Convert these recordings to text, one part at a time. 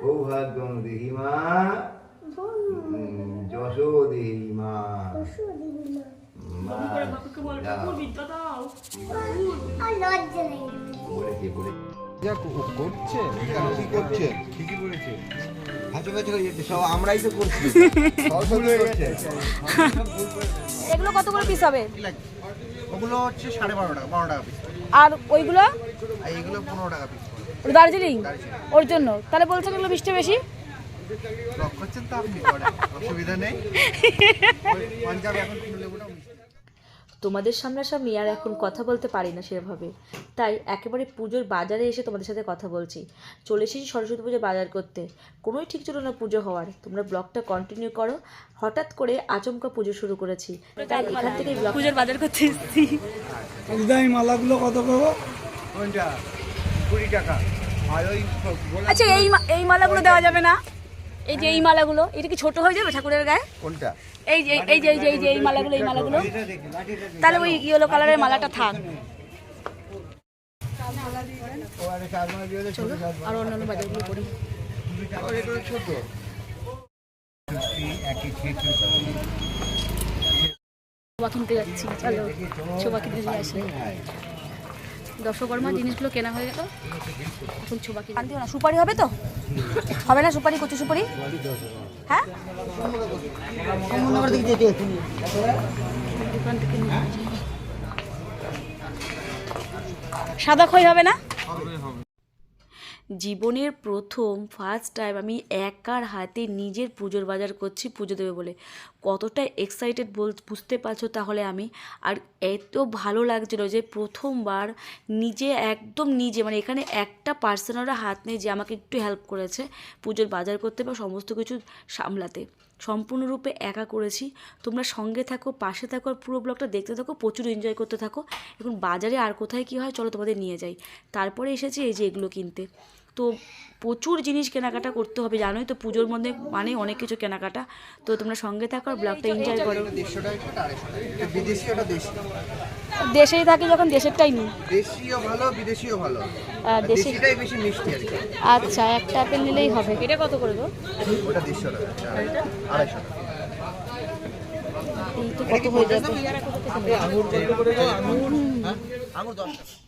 সৌভাগ্য দেহি মা যশো দেহি মা কো- করছে? কেন কি ঠিকই বলেছে। সব আমরাই তো করছি। এগুলো কত করে পিস হবে? ওগুলো হচ্ছে সাড়ে বারো টাকা বারো টাকা পিস আর ওইগুলো? আর এইগুলো পনেরো টাকা পিস ওটা দার্জিলিং? ওর জন্য। তাহলে বলছেন এগুলো মিষ্টি বেশি? তোমাদের সামনাসামনি আর এখন কথা বলতে পারি না সেভাবে। তাই একেবারে পুজোর বাজারে এসে তোমাদের সাথে কথা বলছি। চলে এসেছি সরস্বতী পুজোর বাজার করতে। কোনোই ঠিক ছিল না পুজো হওয়ার। তোমরা ব্লগটা কন্টিনিউ করো। হঠাৎ করে আচমকা পুজো শুরু করেছি। তাই এখান থেকে ব্লগ পুজোর বাজার করতে এসেছি। মালাগুলো কত করব? কুড়ি টাকা। আচ্ছা এই এই মালাগুলো দেওয়া যাবে না? এই যে এই মালাগুলো এটা কি ছোট হয়ে যাবে ঠাকুরের গায়ে? কোনটা? এই যে এই যে এই যে এই যে এই মালাগুলো এই মালাগুলো। তাহলে ওই ইয়েলো কালারের মালাটা থাক। আর অন্যান্য বাজারগুলো করি। ছোট ছোবা কিনতে যাচ্ছি চলো। ছোবা কিনতে নিয়ে আসি। দশকর্মা জিনিসগুলো কেনা হয়ে গেল। এখন ছোবা কিনে। না। সুপারি হবে তো? হবে না সুপারি কচু সুপারি? হ্যাঁ? দোকান থেকে সাদা খই হবে। না জীবনের প্রথম ফার্স্ট টাইম আমি একার হাতে নিজের পুজোর বাজার করছি পুজো দেবে বলে। কতটা এক্সাইটেড বল, বুঝতে পারছ তাহলে আমি? আর এত ভালো লাগছিল যে প্রথমবার নিজে, একদম নিজে মানে এখানে একটা পার্সোনালরা হাত নেই যে আমাকে একটু হেল্প করেছে পুজোর বাজার করতে বা সমস্ত কিছু সামলাতে। সম্পূর্ণরূপে একা করেছি। তোমরা সঙ্গে থাকো, পাশে থাকো আর পুরো ব্লগটা দেখতে থাকো, প্রচুর এনজয় করতে থাকো। এখন বাজারে আর কোথায় কী হয় চলো তোমাদের নিয়ে যাই। তারপরে এসেছি এই যে এগুলো কিনতে। তো প্রচুর জিনিস কেনাকাটা করতে হবে জানোই তো পুজোর মধ্যে মানে অনেক কিছু কেনাকাটা। তো তোমরা সঙ্গে থাকো আর ব্লগটা এনজয় করো। দেশেই থাকি যখন দেশেরটাই নিই। দেশিও ভালো বিদেশিও ভালো দেশিটাই বেশি মিষ্টি আর কি আচ্ছা একটা আপেল নিলেই হবে। এটা কত করে গো? ওটা দেড়শো টাকা এটা আড়াইশো টাকা এই তো কত হয়ে যাবে? আঙুর দশ টাকা।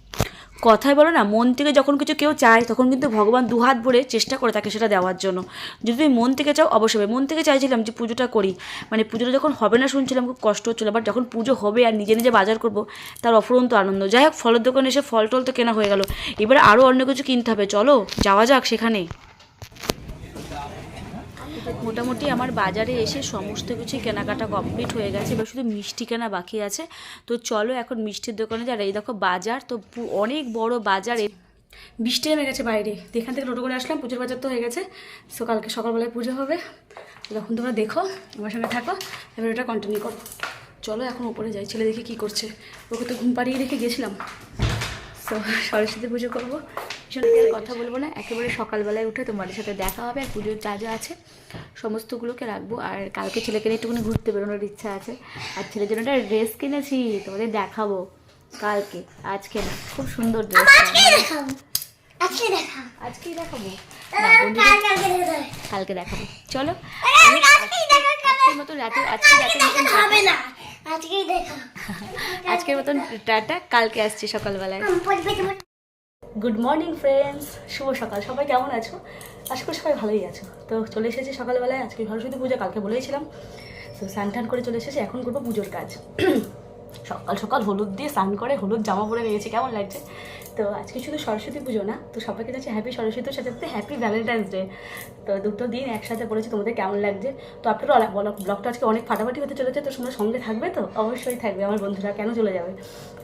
কথায় বলো না, মন থেকে যখন কিছু কেউ চায়, তখন কিন্তু ভগবান দুহাত ভরে চেষ্টা করে তাকে সেটা দেওয়ার জন্য। যদি তুমি মন থেকে চাও, অবশ্যই। মন থেকে চাইছিলাম যে পুজোটা করি। মানে পুজোটা যখন হবে না শুনছিলাম, খুব কষ্ট হচ্ছিল। বাট যখন পুজো হবে আর নিজে নিজে বাজার করব, তার অফুরন্ত আনন্দ। যাই হোক, ফলের দোকানে এসে ফল টল তো কেনা হয়ে গেল। এবার আরও অন্য কিছু কিনতে হবে। চলো, যাওয়া যাক সেখানে। মোটামুটি আমার বাজারে এসে সমস্ত কিছু কেনাকাটা কমপ্লিট হয়ে গেছে, এবার শুধু মিষ্টি কেনা বাকি আছে। তো চলো এখন মিষ্টির দোকানে যারা এই দেখো বাজার, তো অনেক বড় বাজার। বৃষ্টি নেমে গেছে বাইরে। এখান থেকে টোটো করে আসলাম, পুজোর বাজার তো হয়ে গেছে। সো কালকে সকালবেলায় পুজো হবে। যখন তোমরা দেখো, আমার সঙ্গে থাকো, এবার এটা কন্টিনিউ করো। চলো এখন উপরে যাই, ছেলে দেখে কী করছে। ওকে তো ঘুম পাড়িয়ে রেখে গেছিলাম। তো সরস্বতী পুজো করব। ভীষণ আর কথা বলব না একেবারে সকালবেলায় উঠে তোমাদের সাথে দেখা হবে আর পুজোর যা যা আছে সমস্তগুলোকে রাখব। আর কালকে ছেলেকে নিয়ে একটুখানি ঘুরতে বেরোনোর ইচ্ছা আছে। আর ছেলের জন্য একটা ড্রেস কিনেছি তোমাদের দেখাবো কালকে আজকে না খুব সুন্দর ড্রেস। আজকে দেখাবো। না, বন্ধুদের কালকে দেখাবো। চলো। আজকের মতো রাতে আজকে রাতের মতন হবে না। আজকেই দেখা। আজকের মতন টাটা কালকে আসছি সকালবেলায়। গুড মর্নিং ফ্রেন্ডস শুভ সকাল। সবাই কেমন আছো? আশা করি সবাই ভালোই আছো। তো চলে এসেছি সকালবেলায়। আজকে সরস্বতী পুজো কালকে বলেছিলাম তো স্নান টান করে চলে এসেছি। এখন করব পুজোর কাজ। সকাল সকাল হলুদ দিয়ে স্নান করে হলুদ জামা পরে নিয়েছি কেমন লাগছে? তো আজকে শুধু সরস্বতী পুজো না, তো সবাইকে যাচ্ছে হ্যাপি সরস্বতীর সাথে সাথে হ্যাপি ভ্যালেন্টাইন্স ডে তো দুটো দিন একসাথে পড়েছি, তোমাদের কেমন লাগছে? তো আপনারা ব্লগটা আজকে অনেক ফাটাফাটি হতে চলেছে, তো তোমরা সঙ্গে থাকবে তো? অবশ্যই থাকবে, আমার বন্ধুরা কেন চলে যাবে?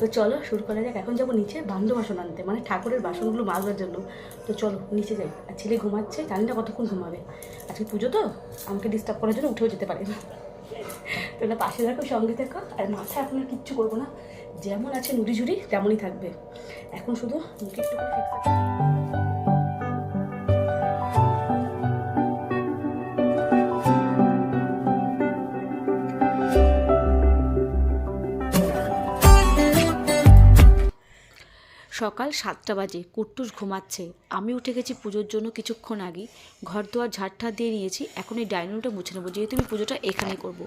তো চলো শুরু করা যাক, এখন যাব নিচে বান্ধব বাসন আনতে মানে ঠাকুরের বাসনগুলো মাজবার জন্য। তো চলো নিচে যাই, আর ছেলে ঘুমাচ্ছে, জানি না কতক্ষণ ঘুমাবে। আজকে পুজো তো, আমাকে ডিস্টার্ব করার জন্য উঠেও যেতে পারে তোমরা পাশে থাকো, সঙ্গে থাকো। আর মাথা এখন আর কিচ্ছু করব না। যেমন আছে নুড়ি ঝুড়ি, তেমনই থাকবে। এখন শুধু মুখে একটু করে সকাল সাতটা বাজে, কুট্টুস ঘুমাচ্ছে। আমি উঠে গেছি পুজোর জন্য কিছুক্ষণ আগে। ঘর দুয়ার ঝাড়ঠাড় দিয়ে নিয়েছি, এখন এই ডাইনিং রুমটা মুছে নেব, যেহেতু আমি পুজোটা এখানেই করব।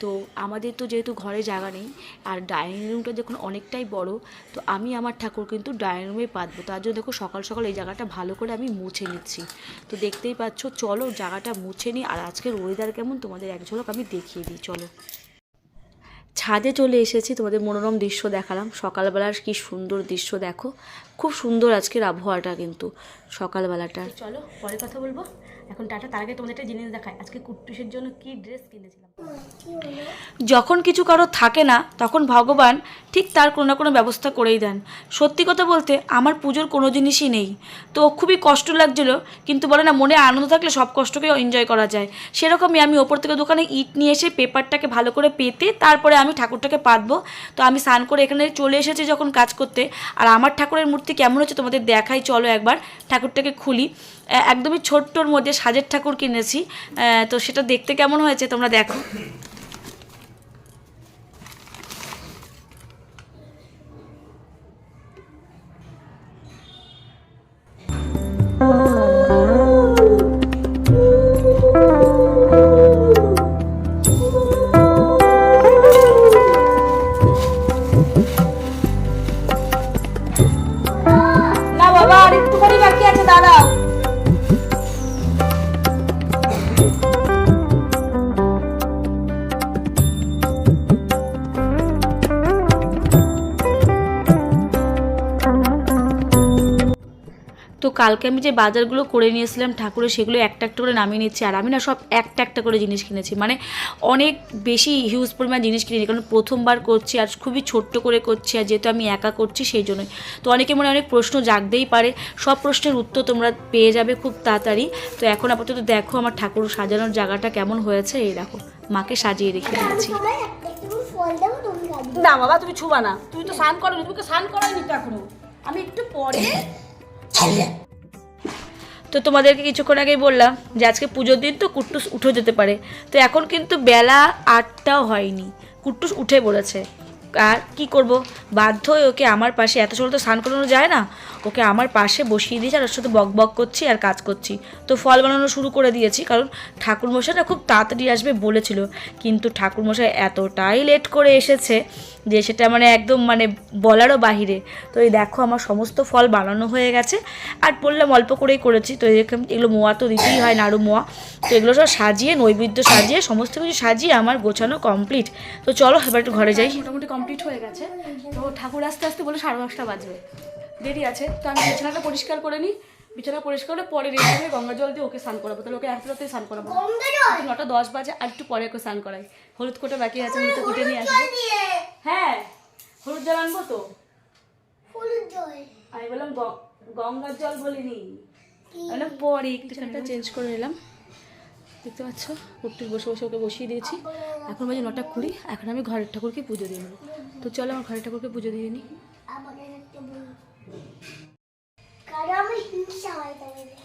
তো আমাদের তো যেহেতু ঘরে জায়গা নেই, আর ডাইনিং রুমটা যখন অনেকটাই বড়, তো আমি আমার ঠাকুর কিন্তু ডাইনিং রুমে পাতবো। তার জন্য দেখো সকাল সকাল এই জায়গাটা ভালো করে আমি মুছে নিচ্ছি। তো দেখতেই পাচ্ছ, চলো জায়গাটা মুছে নিই, আর আজকের ওয়েদার কেমন তোমাদের এক ঝলক আমি দেখিয়ে দিই, চলো। ছাদে চলে এসেছি, তোমাদের মনোরম দৃশ্য দেখালাম। সকালবেলার কি সুন্দর দৃশ্য দেখো। খুব সুন্দর আজকের আবহাওয়াটা কিন্তু সকালবেলাটা চলো, পরে কথা বলব। এখন টাটা, তার আগে তোমাদের একটা জিনিস দেখায় আজকে কুট্টুসের জন্য কি ড্রেস কিনেছিলাম? যখন কিছু কারও থাকে না, তখন ভগবান ঠিক তার কোনো না কোনো ব্যবস্থা করেই দেন। সত্যি কথা বলতে, আমার পুজোর কোনো জিনিসই নেই। তো খুবই কষ্ট লাগছিল, কিন্তু বলে না, মনে আনন্দ থাকলে সব কষ্টকে এনজয় করা যায়। সেরকমই আমি ওপর থেকে দোকানে ইট নিয়ে এসে পেপারটাকে ভালো করে পেতে, তারপরে আমি ঠাকুরটাকে পাতবো। তো আমি স্নান করে এখানে চলে এসেছি যখন কাজ করতে। আর আমার ঠাকুরের মূর্তি কেমন হচ্ছে তোমাদের দেখাই, চলো একবার ঠাকুরটাকে খুলি। একদমই ছোট্টর মধ্যে সাজের ঠাকুর কিনেছি। তো সেটা দেখতে কেমন হয়েছে তোমরা দেখো। Oh, oh, oh, oh. কালকে আমি যে বাজারগুলো করে নিয়েছিলাম ঠাকুরের সেগুলো একটা একটা করে নামিয়ে নিচ্ছি। আর আমি না সব একটা একটা করে জিনিস কিনেছি। মানে অনেক বেশি হিউজ পরিমাণ জিনিস কিনেছি কারণ প্রথমবার করছি আর খুবই ছোট্ট করে করছি আর যেহেতু আমি একা করছি সেই জন্যই। তো অনেকে মনে অনেক প্রশ্ন জাগতেই পারে। সব প্রশ্নের উত্তর তোমরা পেয়ে যাবে খুব তাড়াতাড়ি। তো এখন আপাতত দেখো আমার ঠাকুর সাজানোর জায়গাটা কেমন হয়েছে। এই দেখো মাকে সাজিয়ে রেখে দিয়েছি। না বাবা তুমি ছুবা না। তুমি তো স্নান করো তুমি স্নান করাই নি তো এখনও। আমি একটু পরে তো তোমাদেরকে কিছুক্ষণ আগেই বললাম যে আজকে পুজোর দিন তো কুট্টুস উঠে যেতে পারে। তো এখন কিন্তু বেলা আটটাও হয়নি। কুট্টুস উঠে পড়েছে আর কি করব? বাধ্য হয়ে ওকে আমার পাশে, এত সময় তো স্নান করানো যায় না। ওকে আমার পাশে বসিয়ে দিয়েছি আর ওর সাথে বক বক করছি আর কাজ করছি। তো ফল বানানো শুরু করে দিয়েছি কারণ ঠাকুরমশাইটা খুব তাড়াতাড়ি আসবে বলেছিল। কিন্তু ঠাকুরমশাই এতটাই লেট করে এসেছে যে সেটা মানে একদম মানে বলারও বাহিরে। তো এই দেখো আমার সমস্ত ফল বানানো হয়ে গেছে। আর বললাম অল্প করেই করেছি। তো এরকম এগুলো মোয়া তো দিতেই হয় নাড়ু মোয়া। তো এগুলো সব সাজিয়ে নৈবেদ্য সাজিয়ে সমস্ত কিছু সাজিয়ে আমার গোছানো কমপ্লিট তো চলো এবার একটু ঘরে যাই। মোটামুটি কমপ্লিট হয়ে গেছে। তো ঠাকুর আস্তে আস্তে বলে সাড়ে দশটা বাজবে। দেরি আছে। তো আমি বিছানাটা পরিষ্কার করে নিই। বিছানা পরিষ্কার করে পরে রেডি হয়ে গঙ্গা জল দিয়ে ওকে স্নান করাবো। তাহলে ওকে এত রাতে স্নান করাবো। নটা দশ বাজে আর একটু পরে ওকে স্নান করাই। হলুদ কোটা বাকি আছে হলুদ কুটে নিয়ে আসব। হ্যাঁ হলুদ জল আনব তো? হলুদ জল। আমি বললাম গ- গঙ্গার জল বলিনি। মানে পরে একটুখানিটা চেঞ্জ করে নিলাম। দেখতে পাচ্ছ? কুট্টুস বসে বসে ওকে বসিয়ে দিয়েছি। এখন বাজে নটা কুড়ি এখন আমি ঘরের ঠাকুরকে পুজো দিয়ে নেব। তো চলো আমার ঘরের ঠাকুরকে পুজো দিয়ে নিই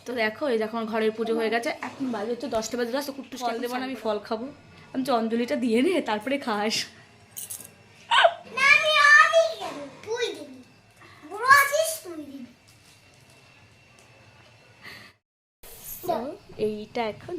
তো দেখো এই দেখো আমার ঘরের পুজো হয়ে গেছে। এখন বাজে হচ্ছে দশটা বাজে দশ কুট্টুস ফল দেবো না আমি ফল খাব। আমি অঞ্জলিটা দিয়ে নে তারপরে খাস। এইটা এখন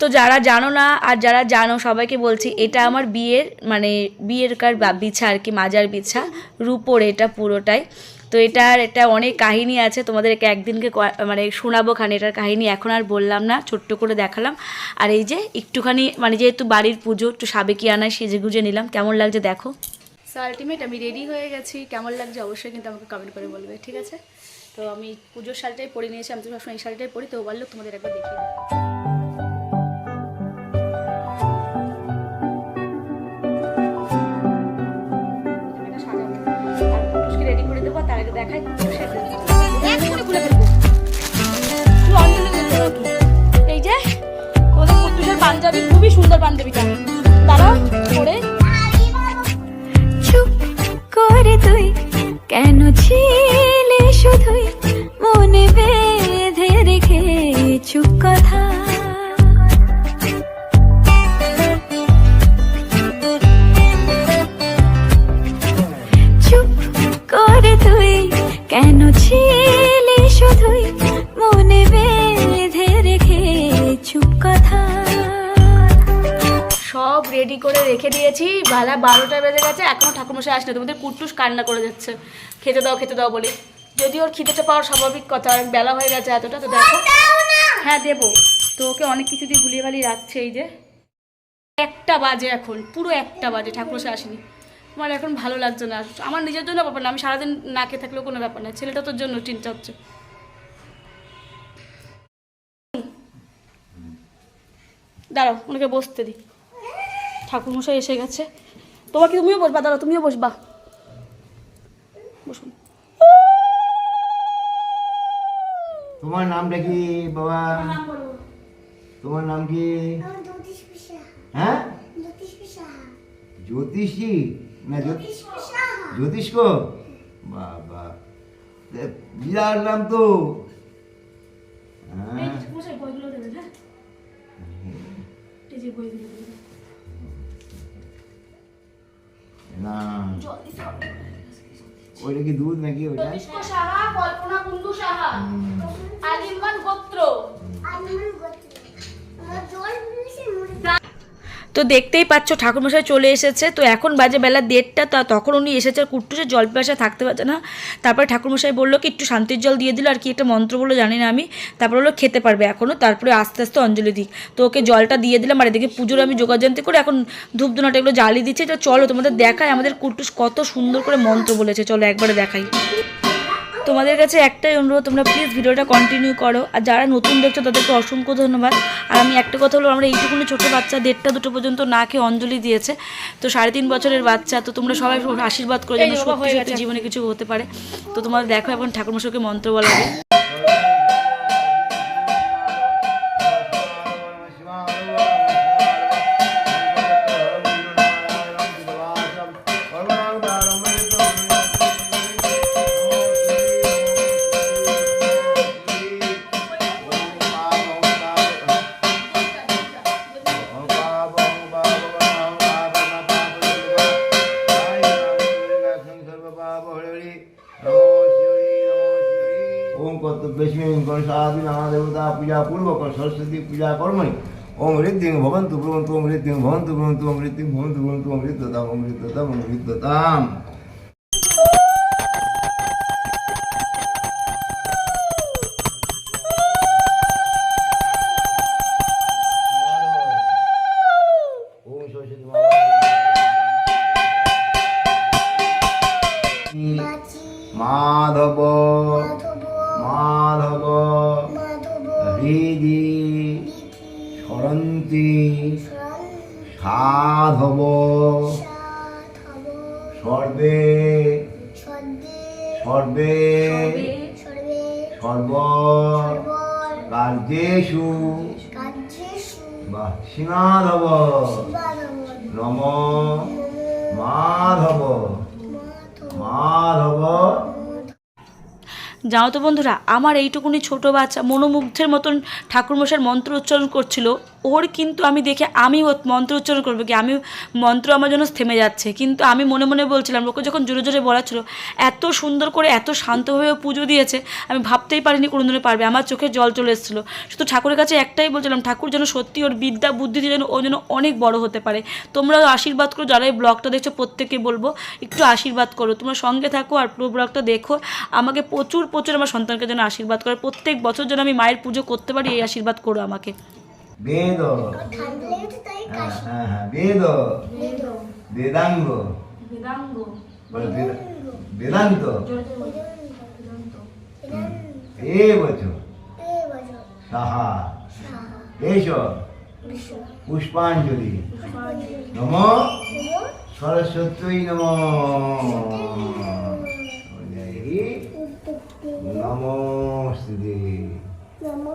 তো যারা জানো না আর যারা জানো সবাইকে বলছি এটা আমার বিয়ের মানে বিয়ের কার বিছা আর কি মাজার বিছা। রূপোর এটা পুরোটাই। তো এটার এটা অনেক কাহিনী আছে তোমাদেরকে একদিনকে ক- মানে শোনাবো খানি এটার কাহিনী। এখন আর বললাম না ছোট্ট করে দেখালাম। আর এই যে একটুখানি মানে যেহেতু বাড়ির পুজো একটু সাবেকি আনায় সেজে গুজে নিলাম। কেমন লাগছে দেখো? সো আলটিমেট আমি রেডি হয়ে গেছি। কেমন লাগছে অবশ্যই কিন্তু আমাকে কমেন্ট করে বলবে ঠিক আছে? তো আমি পুজোর শাড়িটাই পরে নিয়েছি, আমি তো সবসময় এই শাড়িটাই পরি, তো বলল, তোমাদের একবার দেখিয়ে দিই। এটা করে রেখে দিয়েছি। বেলা বারোটা বেজে গেছে এখনও ঠাকুরমশাই আসলে তোমাদের কুট্টুস কান্না করে যাচ্ছে। খেতে দাও খেতে দাও বলে। যদি ওর খিদেটা পাওয়ার স্বাভাবিক কথা বেলা হয়ে গেছে এতটা তো দেখো। হ্যাঁ দেবো। তো ওকে অনেক কিছু দিয়ে ভুলিয়ে ভালিয়ে রাখছে এই যে। একটা বাজে এখন পুরো একটা বাজে ঠাকুরমশাই আসেনি। আমার এখন ভালো লাগছে না। আমার নিজের জন্য ব্যাপার না আমি সারাদিন না খেয়ে থাকলেও কোনো ব্যাপার না। ছেলেটা তোর জন্য চিন্তা হচ্ছে। দাঁড়াও ওনাকে বসতে দি ঠাকুরমশাই এসে গেছে। তোমাকে তুমিও বসবা দাঁড়াও তুমিও বসবা। বসুন। তোমার নামটা কি বাবা? তোমার নাম কি? হ্যাঁ? জ্যোতিষ জ্যোতিষী? না জ্যোতিষ জ্যোতিষ জ্যোতিষ্ক? বাবা। বিরাট নাম তো। হ্যাঁ। ওইটা কি দুধ নাকি ওইটা? কল্পনা কুন্দু সাহা। আলিমান গোত্র। তো দেখতেই পাচ্ছ, ঠাকুরমশাই চলে এসেছে। তো এখন বাজে বেলা দেড়টা, তা তখন উনি এসেছে আর কুট্টুসে জল পিপাসা থাকতে পারছে না। তারপরে ঠাকুরমশাই বলল কি, একটু শান্তির জল দিয়ে দিল আর কি, একটা মন্ত্র বলল, জানি না আমি। তারপর হলো খেতে পারবে এখনও তারপরে আস্তে আস্তে অঞ্জলি দিক। তো ওকে জলটা দিয়ে দিলাম, আর এদিকে পুজোর আমি যোগাযন্ত্রী করে এখন ধূপ ধূপধুনাটা এগুলো জ্বালিয়ে দিচ্ছে। তো চলো তোমাদের দেখায় আমাদের কুট্টুস কত সুন্দর করে মন্ত্র বলেছে, চলো একবারে দেখাই। তোমাদের কাছে একটাই অনুরোধ তোমরা প্লিজ ভিডিওটা কন্টিনিউ করো। আর যারা নতুন দেখছ তাদেরকে অসংখ্য ধন্যবাদ। আর আমি একটা কথা হলো আমরা এইটুকুনি ছোটো বাচ্চা দেড়টা দুটো পর্যন্ত না খেয়ে অঞ্জলি দিয়েছে। তো সাড়ে তিন বছরের বাচ্চা তো তোমরা সবাই আশীর্বাদ করে যেন সত্যি সত্যি জীবনে কিছু হতে পারে। তো তোমাদের দেখো এখন ঠাকুরমশাইকে মন্ত্র বলা পূজা পূর্বক সরস্বতী পূজা কর্মই ওম ঋদ্ধিং ভবন্তু ব্রবন্তু ওম ঋদ্ধিং ভবন্তু ব্রবন্তু ওম ঋদ্ধিং ভবন্তু ঋদ্ধতাম ওম ঋদ্ধতাম ওম সর্বে সর্বে কার্যেষু বা সীমাধব নম মাধব মাধব মাধব জানো তো বন্ধুরা আমার এইটুকুনি ছোট বাচ্চা মনোমুগ্ধের মতন ঠাকুরমশার মন্ত্র উচ্চারণ করছিল। ওর কিন্তু আমি দেখে আমি মন্ত্র উচ্চারণ করব কি? আমি মন্ত্র আমার জন্য থেমে যাচ্ছে। কিন্তু আমি মনে মনে বলছিলাম ওকে যখন জোরে জোরে বলা ছিল এত সুন্দর করে এত শান্তভাবে পুজো দিয়েছে, আমি ভাবতেই পারিনি কোনোদিনও পারবে। আমার চোখে জল চলে এসেছিল। শুধু ঠাকুরের কাছে একটাই বলছিলাম, ঠাকুর যেন সত্যি ওর বিদ্যা, বুদ্ধি দিয়ে যেন ও যেন অনেক বড় হতে পারে। তোমরাও আশীর্বাদ করো, যারা এই ব্লগটা দেখছ, প্রত্যেককে বলব, একটু আশীর্বাদ করো। তোমরা সঙ্গে থাকো আর পুরো ব্লগটা দেখো। আমাকে প্রচুর প্রচুর আমার সন্তানকে যেন আশীর্বাদ করে। প্রত্যেক বছর যেন আমি মায়ের পুজো করতে পারি, এই আশীর্বাদ করো আমাকে। বেদ। হ্যাঁ হ্যাঁ হ্যাঁ বেদ। বেদাঙ্গ। বেদান্ত। এ বছর সাহা। পুষ্পাঞ্জলি। নম। সরস্বতী নম নমস্তে নমো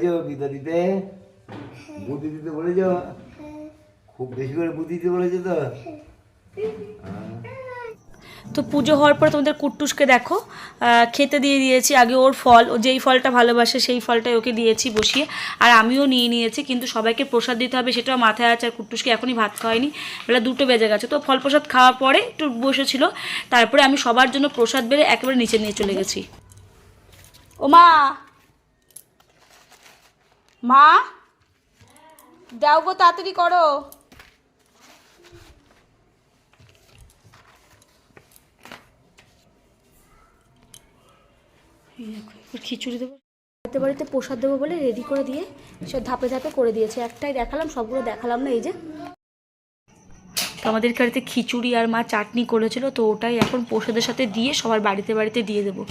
বলেছ, দিতে বুদ্ধি দিতে বলেছ? খুব বেশি করে বুদ্ধি দিতে বলেছে তো। তো পুজো হওয়ার পর তোমাদের কুট্টুসকে দেখো খেতে দিয়ে দিয়েছি। আগে ওর ফল, ও যেই ফলটা ভালোবাসে সেই ফলটাই ওকে দিয়েছি বসিয়ে। আর আমিও নিয়ে নিয়েছি, কিন্তু সবাইকে প্রসাদ দিতে হবে, সেটাও মাথায় আছে, আর কুট্টুসকে এখনই ভাত খাওয়াইনি। বেলা দুটো বেজে গেছে, তো ফল প্রসাদ খাওয়ার পরে একটু বসেছিল। তারপরে আমি সবার জন্য প্রসাদ বেড়ে একেবারে নিচে নিয়ে চলে গেছি। ও মা মা দাও গো তাড়াতাড়ি করো। এই দেখো, এবার খিচুড়ি দেবো। বাড়িতে বাড়িতে প্রসাদ দেবো বলে রেডি করে দিয়ে সব ধাপে ধাপে করে দিয়েছে। একটাই দেখালাম সবগুলো দেখালাম না এই যে। তো আমাদের বাড়িতে খিচুড়ি আর মা চাটনি করেছিল তো ওটাই এখন প্রসাদের সাথে দিয়ে সবার বাড়িতে বাড়িতে দিয়ে দেবো।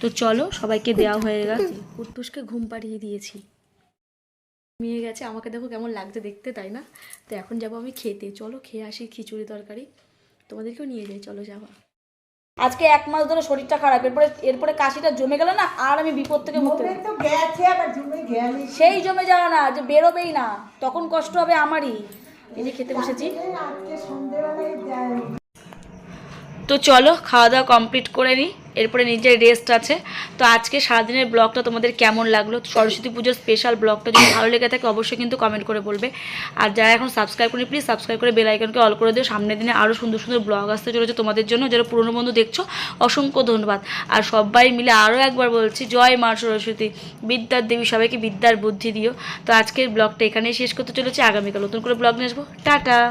তো চলো সবাইকে দেওয়া হয়ে গেছে। কুট্টুসকে ঘুম পাড়িয়ে দিয়েছি। ঘুমিয়ে গেছে। আমাকে দেখো কেমন লাগছে দেখতে তাই না? তো এখন যাব আমি খেতে। চলো খেয়ে আসি খিচুড়ি তরকারি। তোমাদেরকেও নিয়ে যাই চলো যাবা আজকে এক মাস ধরে শরীরটা খারাপ। এরপরে এরপরে কাশিটা জমে গেল না আর আমি বিপদ থেকে মুক্ত হব। তো গেছে আবার জমে গেলে সেই জমে যাওয়া না যে বেরোবেই না। তখন কষ্ট হবে আমারই। এই যে খেতে বসেছি। তো চলো খাওয়া দাওয়া কমপ্লিট করে নিই এরপরে নিজের রেস্ট আছে। তো আজকে সারাদিনের ব্লগটা তোমাদের কেমন লাগল? সরস্বতী পুজোর স্পেশাল ব্লগটা যদি ভালো লেগে থাকে, অবশ্যই কিন্তু কমেন্ট করে বলবে। আর যারা এখন সাবস্ক্রাইব করি প্লিজ সাবস্ক্রাইব করে বেল আইকনকে অল করে দিও। সামনের দিনে আরও সুন্দর সুন্দর ব্লগ আসতে চলেছে তোমাদের জন্য। যারা পুরনো বন্ধু দেখছ, অসংখ্য ধন্যবাদ। আর সবাই মিলে আরও একবার বলছি, জয় মা সরস্বতী। বিদ্যার দেবী, সবাইকে বিদ্যার বুদ্ধি দিও। তো আজকের ব্লগটা এখানেই শেষ করতে চলেছে। আগামীকাল নতুন করে ব্লগ নিয়ে আসব। টাটা!